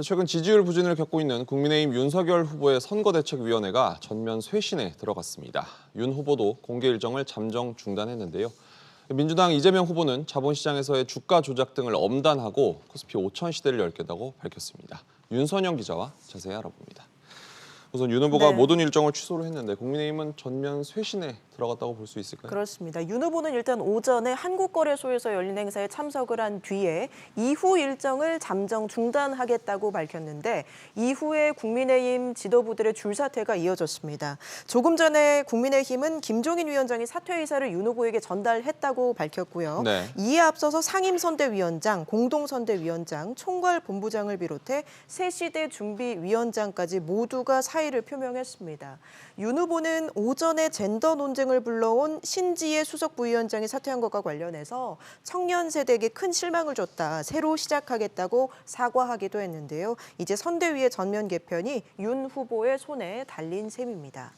최근 지지율 부진을 겪고 있는 국민의힘 윤석열 후보의 선거대책위원회가 전면 쇄신에 들어갔습니다. 윤 후보도 공개 일정을 잠정 중단했는데요. 민주당 이재명 후보는 자본시장에서의 주가 조작 등을 엄단하고 코스피 5천 시대를 열겠다고 밝혔습니다. 윤선영 기자와 자세히 알아봅니다. 우선 윤 후보가 네. 모든 일정을 취소를 했는데 국민의힘은 전면 쇄신에 들어갔다고 볼 수 있을까요? 그렇습니다. 윤 후보는 일단 오전에 한국거래소에서 열린 행사에 참석을 한 뒤에 이후 일정을 잠정 중단하겠다고 밝혔는데 이후에 국민의힘 지도부들의 줄사퇴가 이어졌습니다. 조금 전에 국민의힘은 김종인 위원장이 사퇴 의사를 윤 후보에게 전달했다고 밝혔고요. 네. 이에 앞서서 상임선대위원장, 공동선대위원장, 총괄본부장을 비롯해 새 시대 준비위원장까지 모두가 사 의를 표명했습니다. 윤 후보는 오전에 젠더 논쟁을 불러온 신지혜 수석 부위원장이 사퇴한 것과 관련해서 청년 세대에게 큰 실망을 줬다. 새로 시작하겠다고 사과하기도 했는데요. 이제 선대위의 전면 개편이 윤 후보의 손에 달린 셈입니다.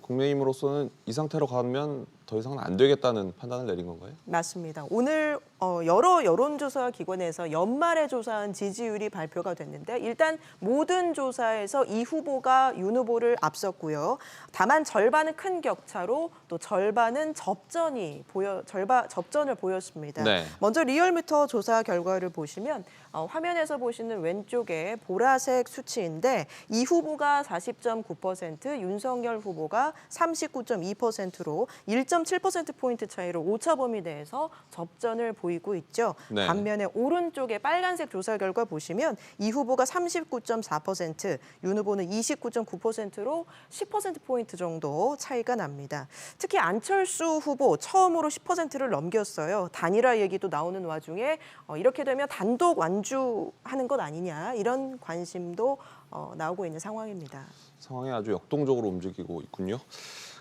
국민의힘으로서는 이 상태로 가면 더 이상은 안 되겠다는 판단을 내린 건가요? 맞습니다. 오늘 어, 여러 여론조사 기관에서 연말에 조사한 지지율이 발표가 됐는데 일단 모든 조사에서 이 후보가 윤 후보를 앞섰고요. 다만 절반은 큰 격차로 또 절반은 접전이 보여 절반 접전을 보였습니다. 네. 먼저 리얼미터 조사 결과를 보시면 어, 화면에서 보시는 왼쪽에 보라색 수치인데 이 후보가 40.9%, 윤석열 후보가 39.2%로 1.7% 포인트 차이로 오차 범위 내에서 접전을 보이 고 있죠. 네. 반면에 오른쪽에 빨간색 조사 결과 보시면 이 후보가 39.4%, 윤 후보는 29.9%로 10% 포인트 정도 차이가 납니다. 특히 안철수 후보 처음으로 10%를 넘겼어요. 단일화 얘기도 나오는 와중에 어, 이렇게 되면 단독 완주하는 것 아니냐 이런 관심도 어, 나오고 있는 상황입니다. 상황이 아주 역동적으로 움직이고 있군요.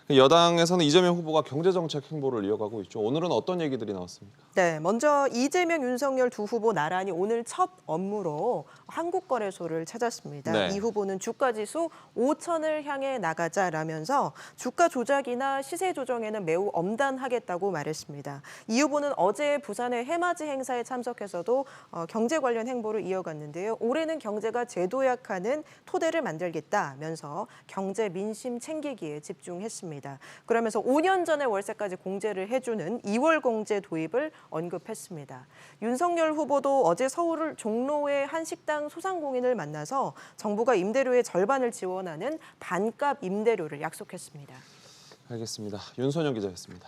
여당에서는 이재명 후보가 경제정책 행보를 이어가고 있죠. 오늘은 어떤 얘기들이 나왔습니까? 네, 먼저 이재명, 윤석열 두 후보 나란히 오늘 첫 업무로 한국거래소를 찾았습니다. 네. 이 후보는 주가지수 5천을 향해 나가자라면서 주가 조작이나 시세 조정에는 매우 엄단하겠다고 말했습니다. 이 후보는 어제 부산의 해맞이 행사에 참석해서도 어, 경제 관련 행보를 이어갔는데요. 올해는 경제가 제도약하는 토대를 만들겠다면서 경제 민심 챙기기에 집중 했습니다. 그러면서 5년 전에 월세까지 공제를 해주는 2월 공제 도입을 언급했습니다. 윤석열 후보도 어제 서울 종로의 한 식당 소상공인을 만나서 정부가 임대료의 절반을 지원하는 반값 임대료를 약속했습니다. 알겠습니다. 윤선영 기자였습니다.